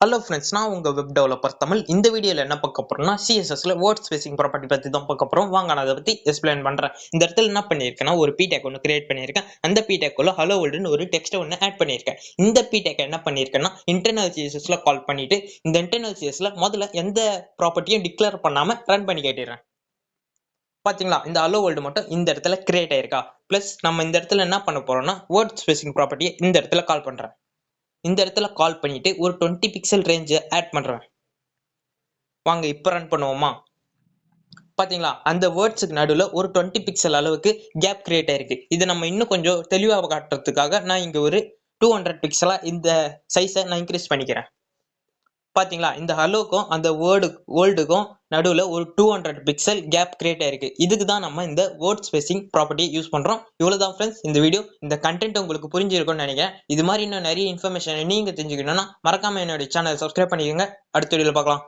Hello friends நான் உங்கள் web developer Tamil. இந்த வீடியோவில் என்ன பார்க்க போகிறோம்னா சிஎஸ்எஸ்ல வேர்ட் ஸ்பேசிங் ப்ராப்பர்ட்டி பற்றி தான் பார்க்க போகிறோம் வாங்க நான் அதை பற்றி எக்ஸ்பிளைன் பண்ணுறேன் இந்த இடத்துல என்ன பண்ணியிருக்கேன்னா ஒரு பிடெக் ஒன்று கிரியேட் பண்ணியிருக்கேன். அந்த பிடெக்குள்ள ஹலோ வேர்ல்டுன்னு ஒரு டெக்ஸ்ட்டை ஒன்று ஆட் பண்ணியிருக்கேன். இந்த பிடெக் என்ன பண்ணியிருக்கேன்னா இன்டர்னல் சிஎஸ்எஸ்ல கால் பண்ணிட்டு இந்த இன்டர்னல் சிஎஸ்ல முதல்ல எந்த ப்ராப்பர்ட்டியும் டிக்ளேர் பண்ணாமல் ரன் பண்ணி கேட்டிடுறேன். பார்த்தீங்களா இந்த அலோ வேர்ல்டு மட்டும் இந்த இடத்துல கிரியேட் ஆயிருக்கா? ப்ளஸ் நம்ம இந்த இடத்துல என்ன பண்ண போகிறோம்னா வேர்ட் ஸ்பேசிங் ப்ராப்பர்ட்டியை இந்த இடத்துல கால் பண்ணுறேன் இந்த இடத்துல கால் பண்ணிட்டு ஒரு டுவெண்ட்டி பிக்சல் ரேஞ்சை ஆட் பண்ணுறேன் வாங்க இப்போ ரன் பண்ணுவோமா? பார்த்தீங்களா அந்த வேர்ட்ஸுக்கு நடுவில் ஒரு டுவெண்ட்டி பிக்சல் அளவுக்கு கேப் கிரியேட் ஆயிருக்கு. இதை நம்ம இன்னும் கொஞ்சம் தெளிவாக காட்டுறதுக்காக நான் இங்கே ஒரு டூ ஹண்ட்ரட் பிக்சலாக இந்த சைஸை நான் இன்க்ரீஸ் பண்ணிக்கிறேன். பார்த்தீங்களா இந்த ஹலோக்கும் அந்த வேர்டு வேர்ல்டுக்கும் நடுவில் ஒரு two hundred pixel gap create ஆயிருக்கு. இதுக்கு தான் நம்ம இந்த வேர்ட் ஸ்பேசிங் ப்ராப்பர்ட்டியை யூஸ் பண்ணுறோம் இவ்வளோ தான் ஃப்ரெண்ட்ஸ் இந்த வீடியோ இந்த கண்டென்ட் உங்களுக்கு புரிஞ்சிருக்கும்னு நினைக்கிறேன். இது மாதிரி இன்னும் நிறைய இன்ஃபர்மேஷன் நீங்கள் தெரிஞ்சுக்கணும்னா மறக்காமல் என்னுடைய சேனல் சப்ஸ்கிரைப் பண்ணிக்கோங்க. அடுத்த வீடியோவில் பார்க்கலாம்.